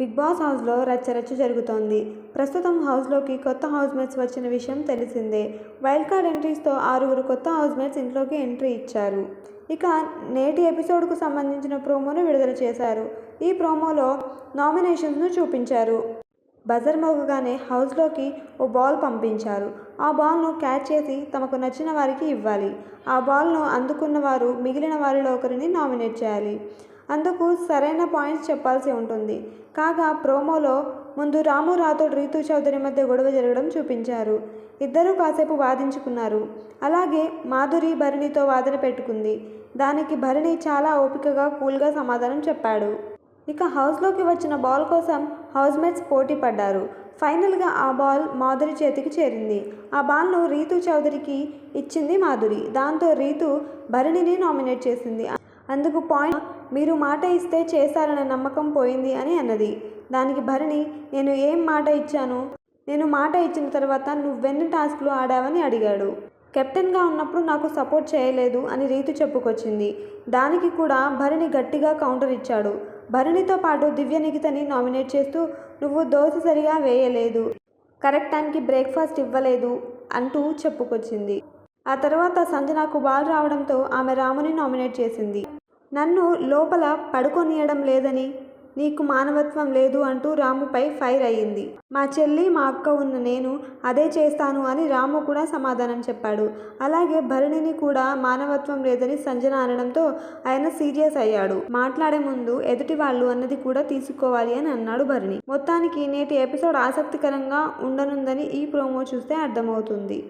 Big boss హౌస్లో రచ్చరచ్చ జరుగుతోంది. ప్రస్తుతం హౌస్లోకి కొత్త హౌస్మేట్స్ వచ్చిన విషయం తెలిసిందే. వైల్డ్ కార్డ్ ఎంట్రీస్తో ఆరుగురు కొత్త హౌస్మేట్స్ ఇంట్లోకి ఎంట్రీ ఇచ్చారు. ఇక నేటి ఎపిసోడ్కు సంబంధించిన ప్రోమోను విడుదల చేశారు. ఈ ప్రోమోలో నామినేషన్స్ను చూపించారు. బజర్ మోగగానే హౌస్లోకి ఓ బాల్ పంపించారు. ఆ బాల్ను క్యాచ్ చేసి తమకు నచ్చిన వారికి ఇవ్వాలి. ఆ బాల్ను అందుకున్న వారు మిగిలిన వారిలో ఒకరిని నామినేట్ చేయాలి. అందుకు సరైన పాయింట్స్ చెప్పాల్సి ఉంటుంది. కాగా ప్రోమోలో ముందు రాము రాథోడ్ రీతు చౌదరి మధ్య గొడవ జరగడం చూపించారు. ఇద్దరూ కాసేపు వాదించుకున్నారు. అలాగే మాధురి భరణితో వాదన పెట్టుకుంది. దానికి భరణి చాలా ఓపికగా కూల్గా సమాధానం చెప్పాడు. ఇక హౌస్లోకి వచ్చిన బాల్ కోసం హౌస్మేట్స్ పోటీ పడ్డారు. ఫైనల్గా ఆ బాల్ మాధురి చేతికి చేరింది. ఆ బాల్ను రీతు చౌదరికి ఇచ్చింది మాధురి. దాంతో రీతు భరణిని నామినేట్ చేసింది. అందుకు పాయింట్ మీరు మాట ఇస్తే చేశారనే నమ్మకం పోయింది అని అన్నది. దానికి భరణి నేను ఏం మాట ఇచ్చాను? నేను మాట ఇచ్చిన తర్వాత నువ్వెన్ని టాస్క్లు ఆడావని అడిగాడు. కెప్టెన్గా ఉన్నప్పుడు నాకు సపోర్ట్ చేయలేదు అని రీతు చెప్పుకొచ్చింది. దానికి కూడా భరణి గట్టిగా కౌంటర్ ఇచ్చాడు. భరణితో పాటు దివ్య నిఖితని నామినేట్ చేస్తూ నువ్వు దోశ సరిగా వేయలేదు. కరెక్ట్ టైంకి బ్రేక్ఫాస్ట్ ఇవ్వలేదు అంటూ చెప్పుకొచ్చింది. ఆ తర్వాత సంజనాకు బాల్ రావడంతో ఆమె రాముని నామినేట్ చేసింది. నన్ను లోపల పడుకొనియడం లేదని నీకు మానవత్వం లేదు అంటూ రాముపై ఫైర్ అయ్యింది. మా చెల్లి మా అక్క ఉన్న నేను అదే చేస్తాను అని రాము కూడా సమాధానం చెప్పాడు. అలాగే భరణిని కూడా మానవత్వం లేదని సంజన అనడంతో ఆయన సీరియస్ అయ్యాడు. మాట్లాడే ముందు ఎదుటి వాళ్ళు అన్నది కూడా తీసుకోవాలి అని అన్నాడు భరణి. మొత్తానికి నేటి ఎపిసోడ్ ఆసక్తికరంగా ఉండనుందని ఈ ప్రోమో చూస్తే అర్థమవుతుంది.